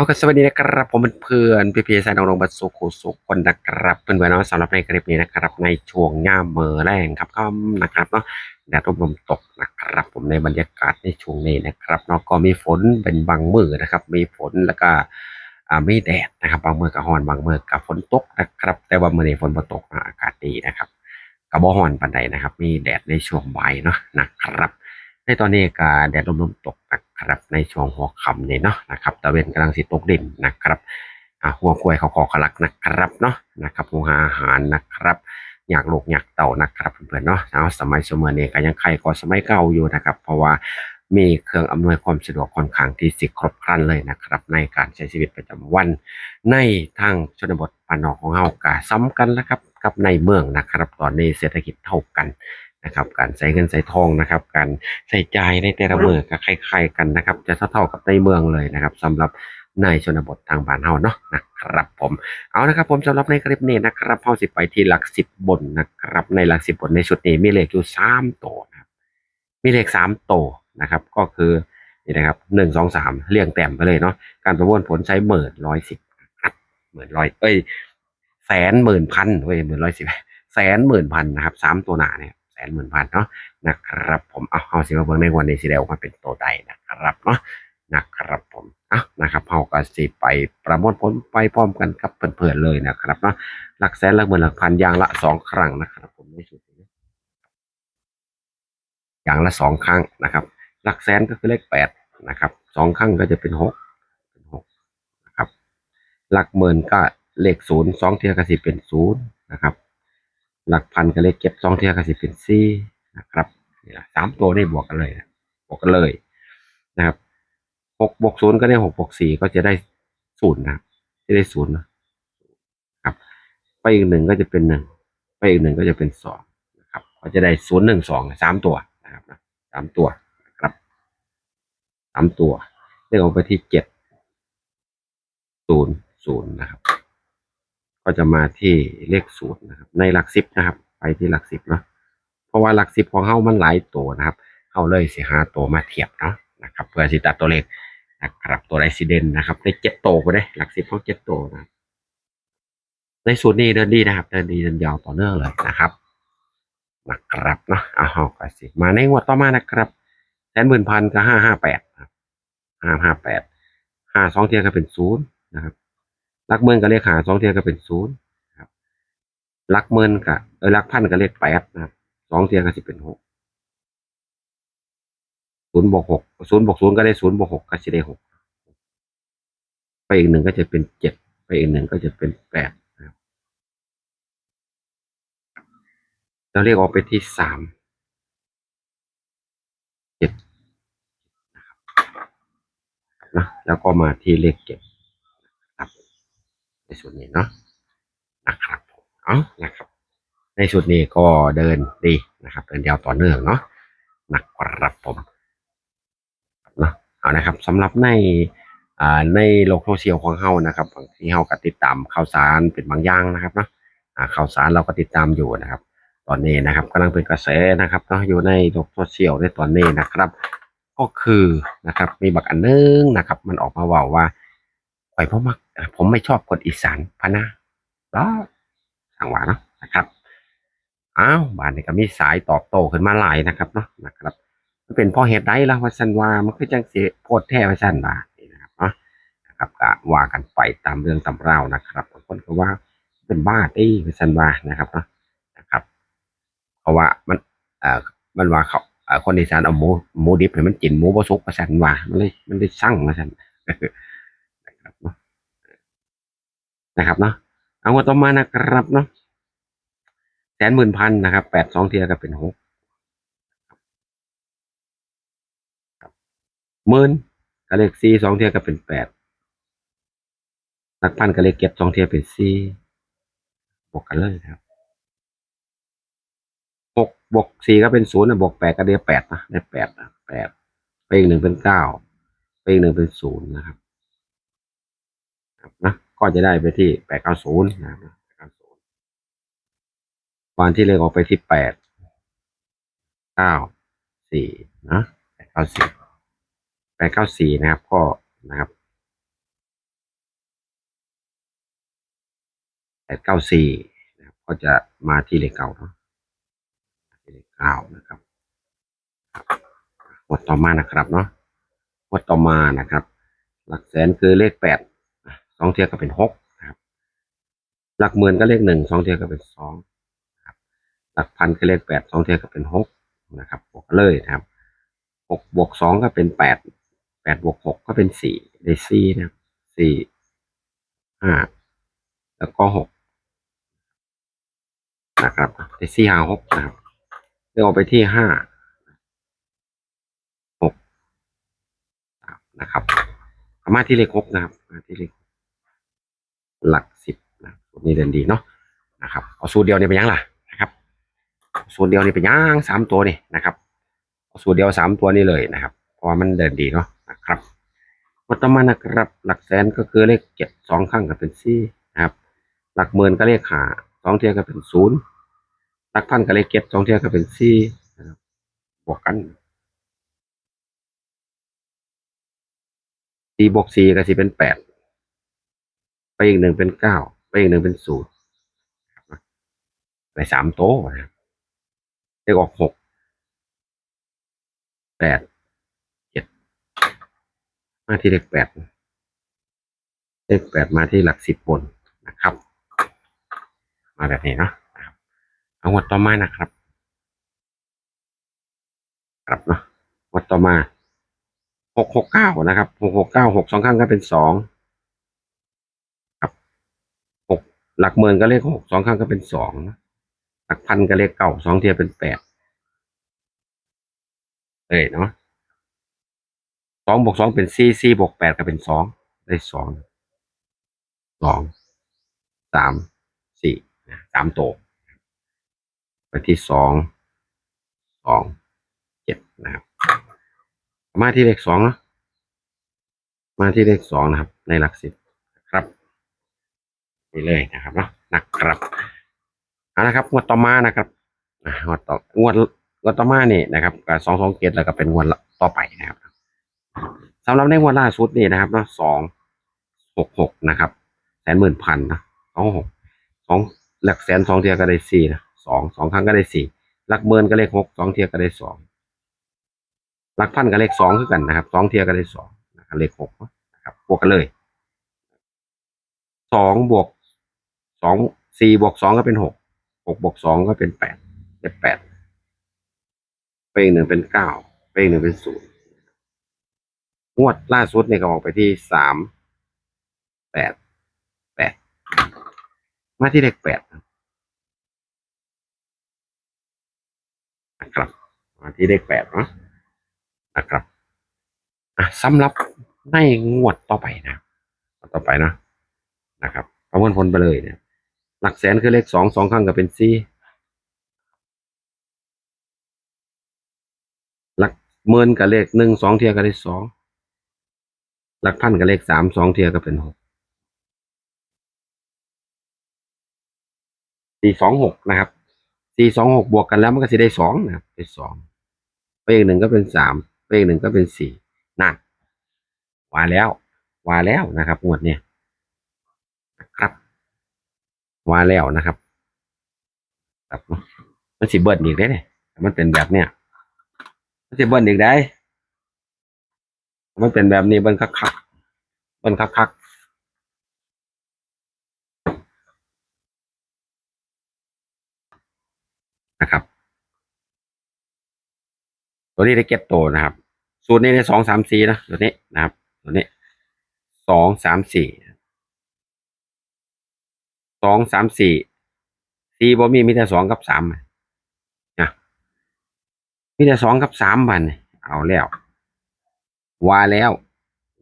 เอาก็สวัสดีนะครับ ผมเพื่อนพี่พีสายนรงบัตสุขุสุขคนนะครับเพื่อนเพื่อนเนาะสำหรับในคลิปนี้นะครับ ในช่วงย่ามเมอแรงครับก็นะครับเนาะแดดร่มลมตกนะครับ ผมในบรรยากาศในช่วงนี้นะครับเนาะก็มีฝนเป็นบางมือนะครับ มีฝนแล้วก็อ่ามีแดดนะครับ บางมือกับฮอนบางมือกับฝนตกนะครับ แต่ว่าเมื้อนี้ฝนบ่ตกนะอากาศดีนะครับก็บ่ฮ้อนปานใดนะครับ มีแดดในช่วงบ่ายเนาะนะครับ ในตอนนี้ก็แดดลมๆตกนะครับ ในช่วงหัวค่ำนี่ยเนาะนะครับตะเวนกำลังสิตกดินนะครับอ่าหัวกล้วยเขาขอขลักนะครับเนาะนะครับหัวหาอาหารนะครับ อยากลูกอยากเต่านะครับเพื่อนๆเนาะเอาสมัยสมัยนี้ก็ยังใครก็สมัยเก่าอยู่นะครับ เพราะว่ามีเครื่องอำนวยความสะดวกค่อนข้างที่สิครบครันเลยนะครับ ในการใช้ชีวิตประจำวัน ในทางชนบทปานนอกของเฮาก็ซ้ำกันแล้วครับกับในเมืองนะครับ ตอนนี้เศรษฐกิจเท่ากัน นะครับ การใช้เงินใช้ทองนะครับ การใช้จ่ายในแต่ละเมืองก็คล้ายๆกันนะครับ จะเท่าๆกับในเมืองเลยนะครับสำหรับในชนบททางบ้านเฮาเนาะนะครับผมเอานะครับผมสำหรับในคลิปนี้นะครับเฮาสิไปที่หลักสิบบนนะครับ ในหลักสิบบนในชุดนี้มีเลขอยู่สามตัวนะครับ มีเลขสามตัวนะครับ ก็คือนี่นะครับหนึ่งสองสามเรียงแต้มไปเลยเนาะการประมวลผลใช้หมื่นร้อยสิบครับหมื่นร้อยเอ้ยแสนหมื่นพันเว้ยหมื่นร้อยสิบแสนหมื่นพันนะครับสามตัวหนาเนี่ย นหมื่นพันเนาะนะครับผมเอาเอาสิมาเบิ่งในวันนี้สิได้ออกมาเป็นตัวใดนะครับเนาะนะครับผมอะนะครับเฮาก็สิไปประมวลผลไปพร้อมกันกับเพื่อนๆเลยนะครับเนาะหลักแสนหลักหมื่นหลักพันอย่างละสองครั้งนะครับผมในชุดนี้อย่างละสองครั้งนะครับ หลักแสนก็คือเลขแปดนะครับสองครั้งก็จะเป็นหกเป็นหกนะครับ หลักหมื่นก็เลขศูนย์สองเทียก็สิเป็นศูนย์นะครับ หลักพันก็เลขเก็บสองเทียก็สิเป็นสี่นะครับนี่ละสามตัวนี่บวกกันเลยนะบวกกันเลยนะครับหกบวกศูนย์ก็ได้หกบวกสี่ก็จะได้ศูนย์นะครับจะได้ศูนย์นะครับ ไปอีกหนึ่งก็จะเป็นหนึ่งไปอีกหนึ่งก็จะเป็นสองนะครับก็จะได้ศูนย์หนึ่งสองสามตัวนะครับนะสามตัวนะครับสามตัวเลขออกไปที่เจ็ดศูนย์ศูนย์นะครับ ก็จะมาที่เลขศูนย์นะครับ ในหลักสิบนะครับ ไปที่หลักสิบเนาะเพราะว่าหลักสิบของเฮามันหลายตัวนะครับเฮาเลยสิหาตัวมาเทียบเนาะนะครับ เพื่อสิตัดตัวเลขนะครับตัวไดซิเดนนะครับในเจ็ดตัวไปเลยหลักสิบของเจ็ดตัวนะในสูตรนี้เดินดีนะครับ เดินดีเดินยาวต่อเนื่องเลยนะครับนะครับเนาะเอาเอาสิมาในงวดต่อมานะครับแสนหมื่นพันก็ห้าห้าแปดห้าห้าแปดห้าสองเทียก็เป็นศูนย์นะครับ ลักหมื่นก็เลขหาสองเทียก็เป็นศูนย์ครับลักหมื่นก็เออหลักพันก็เลขแปดนะครับสองเทียก็สิเป็นหกศูนย์บวกหกศูนย์บวกศูนย์ก็ได้ศูนย์บวกหกก็จะได้หกไปอีกหนึ่งก็จะเป็นเจ็ดไปอีกหนึ่งก็จะเป็นแปดเราเรียกออกไปที่สามเจ็ดนะครับนะแล้วก็มาที่เลขเจ็ด ในส่วนนี้เนาะนะครับเอานะครับ ในส่วนนี้ก็เดินดีนะครับ เดินยาวต่อเนื่องเนาะนะครับผมเนาะเอานะครับสำหรับในอ่าในโลกโซเชียลของเฮานะครับบางที่เฮาก็ติดตามข่าวสารเป็นบางอย่างนะครับเนาะข่าวสารเราก็ติดตามอยู่นะครับ ตอนนี้นะครับกำลังเป็นกระแสนะครับเนาะอยู่ในโลกโซเชียลในตอนนี้นะครับ ก็คือนะครับมีบักอันนึงนะครับ มันออกมาว่าว่าข่อยพ่อมัก ผมไม่ชอบคนอีสานพะนะแล้วสังวาเนาะนะครับอ้าวบ้านนี้ก็มีสายตอบโต้ขึ้นมาหลายนะครับเนาะนะครับมันเป็นเพราะเหตุใดล่ะว่าสันว่ามันคือจังเสิโพดแท้ว่าสันว่านี่นะครับเนาะนะครับก็ว่ากันไปตามเรื่องตามราวนะครับบางคนก็ว่าเป็นบ้าตี้ว่าสันว่านะครับเนาะนะครับเพราะว่ามันเอ่อมันว่าเขาอ่อคนอีสานเอาหมูหมูดิบให้มันกินหมูบ่สุกว่าซั่นว่ามันเลยมันเลยสั่งว่าซั่น นะครับเนาะ นะครับเนาะเอางวต่อมานะครับเนาะแสนหมื่นพันนะครับแปดสองเทียก็เป็นหกหมื่นก็เลขสี่สองเทียก็เป็นแปดหลักพันก็เลขเก็บสองเทียเป็นสี่บวกกันเลยครับหกบวกสี่ก็เป็นศูนย์นะบวกแปดก็ได้แปดนะได้แปดนะแปดไปอีกหนึ่งเป็นเก้าไปอีกหนึ่งเป็นศูนย์นะครับ ครับนะ ก็จะได้ไปที่แปดเก้าศูนย์นะแปดเก้าศูนย์วันที่เลขออกไปที่แปดเก้าสี่นะแปดเก้าะแปดเก้าสี่นะครับก็นะครับแปดเก้าสี่นะครับก็จะมาที่เลขเก่าเนาะเลขเก่านะครับกดต่อมานะครับเนาะกดต่อมานะครับ หลักแสนคือเลขแปด สองเทียก็เป็นหกนะครับ หลักหมื่นก็เลขหนึ่งสองเทียก็เป็นสองครับ หลักพันก็เลขแปดสองเทียก็เป็นหกนะครับบวกเลยนะครับหกบวกสองก็เป็นแปดแปดบวกหกก็เป็นสี่ได้สี่นะครับสี่ห้าแล้วก็หกนะครับได้สี่ห้าหกนะครับเลือกออกไปที่ห้าหกนะครับเอามาที่เลขหกนะครับ มาที่เลข หลักสิบนะสูตรนี้เด่นดีเนาะนะครับเอาสูตรเดียวนี่ไปยังล่ะนะครับสูตรเดียวนี่ไปย่างสามตัวนี่นะครับเอาสูตรเดียวสามตัวนี่เลยนะครับ เพราะว่ามันเดินดีเนาะนะครับวัตมานะครับ หลักแสนก็คือเลขเจ็ดสองข้างก็เป็นสี่นะครับ หลักหมื่นก็เลขหาสองเทียก็เป็นศูนย์หลักพันก็เลขเจ็ดสองเทียก็เป็นสี่นะครับบวกกันสี่บวกสี่ก็สิเป็นแปด อีกหนึ่งเป็นเก้าไปอีกหนึ่งเป็นศูนย์ไปสามโต๊ะนะเลขออกหกแปดเจ็ดมาที่เลขแปดเลขแปดมาที่หลักสิบบนนะครับ มาแบบนี้เนาะครับเอางวดต่อมานะครับ ครับเนาะงวดต่อมาหกหกเก้านะครับหกหกเก้าหกสองข้างก็เป็นสองครับ หลักหมื่นก็เลขหกสองข้างก็เป็นสองนะหลักพันก็เลขเก้าสองเทียเป็นแปดเอ้ยเนาะสองบวกสองเป็นสี่สี่บวกแปดก็เป็นสองได้สองสองสามสี่สามโตไปที่สองสองเจ็ดนะครับ มาที่เลขสองเนาะมาที่เลขสองนะครับ ในหลักสิบ นี่เลยนะครับเนาะนะครับเอาละครับงวดต่อมานะครับงวดต่องวดงวดต่อมานี่นะครับสองสองเกตแล้วก็เป็นงวดต่อไปนะครับสำหรับในงวดล่าสุดนี่นะครับเนาะสองหกหกนะครับแสนหมื่นพันนะสองหกสองหลักแสนสองเทียก็ได้สี่นะสองสองครั้งก็ได้สี่หลักหมื่นก็เลขหกสองเทียก็ได้สองหลักพันก็เลขสองคือกันนะครับสองเทียก็ได้สองเลขหกนะครับบวกกันเลยสองบวก สองสี่บวกสองก็เป็นหกหกบวกสองก็เป็นแปดเป็นแปดเป้งหนึ่งเป็นเก้าเป้งหนึ่งเป็นศูนย์งวดล่าสุดเนี่ยก็ออกไปที่สามแปดแปดมาที่เลขแปดนะครับ มาที่เลขแปดเนาะนะครับอะสำหรับในงวดต่อไปนะ ต่อไปนะนะครับประมวลผลไปเลยเนี่ย หลักแสนคือเลขสองสองครั้งก็เป็นสี่หลักหมื่นกับเลขหนึ่งสองเทียก็ได้สองหลักพันกับเลขสามสองเทียก็เป็นหกสี่สองหกนะครับสี่สองหกบวกกันแล้วมันก็จะได้สองนะครับได้สองไปอีกหนึ่งก็เป็นสามไปอีกหนึ่งก็เป็นสี่นั่นว่าแล้วว่าแล้วนะครับงวดเนี่ยนะครับ ว่าแล้วนะครับครับมันสิเบิดอีกได้เนี่ยมันเป็นแบบเนี้ยมันจะเบิ้ลอีกได้ มันเป็นแบบนี้เบิ้ลคักคักเบิ้ลคักคักนะครับ ตัวนี้ได้เก็บโตนะครับ สูตรนี้ในสองสามสี่นะตัวนี้นะครับ ตัวนี้สองสามสี่ สองสามสี่สี่บ่มีมีแต่สองกับสามนะมีแต่สองกับสามบันเอาแล้วว่าแล้ว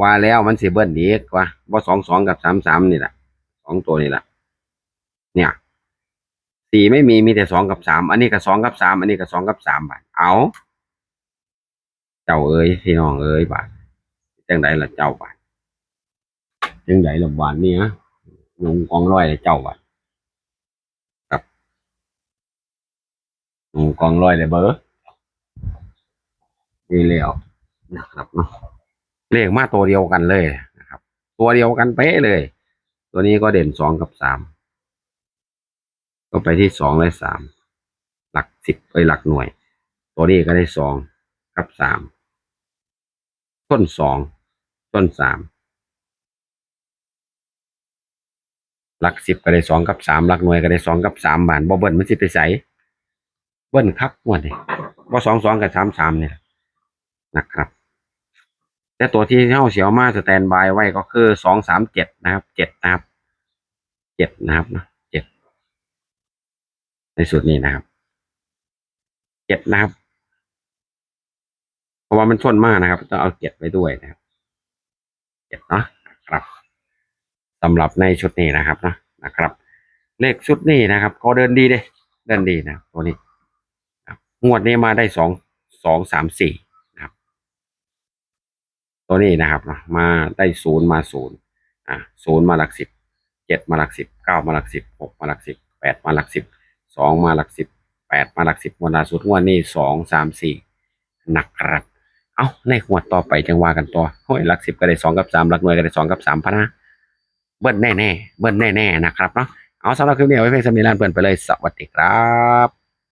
ว่าแล้วมันสิเบิ้ลอีกว่าว่าสองสองกับสามสามนี่แหละสองตัวนี่แหละเนี่ยสี่ไม่มีมีแต่สองกับสามอันนี้ก็สองกับสามอันนี้ก็สองกับสามบาทเอา เจ้าเอ้ยพี่น้องเอ้ยบาทจังไดล่ะเจ้าบาทจังไดล่ะบาทนี่ฮะ ลงกองร้อยเลยเจ้าบาทครับลงกองร้อยเลยเบอร์นี่แล้วนะครับเนาะเลขมาตัวเดียวกันเลยนะครับ ตัวเดียวกันเป๊ะเลย ตัวนี้ก็เด่นสองกับสามก็ไปที่สองและสามหลักสิบเอ้ยหลักหน่วย ตัวนี้ก็ได้สองกับสามต้นสองต้นสาม หลักสิบก็ได้สองกับสามหลักหน่วยก็ได้สองกับสามบานบ่เบิ้ลมันสิไปใสเบิ้ลครับงวดนี้บ่สองสองกับสามสามเนี่ยนะครับ แต่ตัวที่เฮาเสียวมาสแตนบายไว้ก็คือสองสามเจ็ดนะครับเจ็ดนะครับเจ็ดนะครับนะเจ็ดในสุดนี้นะครับเจ็ดนะครับ เพราะว่ามันชนมากนะครับต้องเอาเจ็ดไว้ด้วยนะครับเจ็ดเนาะครับ สำหรับในชุดนี้นะครับนะนะครับ เลขชุดนี้นะครับ ก็เดินดีเลยเดินดีนะตัวนี้ครับงวดนี้มาได้สองสองสามสี่นะครับ ตัวนี้นะครับนะมาได้ศูนย์มาศูนย์อ่าศูนย์มาหลักสิบเจ็ดมาหลักสิบเก้ามาหลักสิบหกมาหลักสิบแปดมาหลักสิบสองมาหลักสิบแปดมาหลักสิบงวดล่าสุดงวดนี้สองสามสี่นะครับ เอาในงวดต่อไปจังว่ากันต่อโอ้ยหลักสิบก็ได้สองกับสามหลักหน่วยก็ได้สองกับสามพะนะ เบิ้ลแน่ๆเบิ้ลแน่ๆนะครับเนาะเอาสำหรับคลิปนี้ไว้เพียงสำนิลานเปิดไปเลยสวัสดีครับ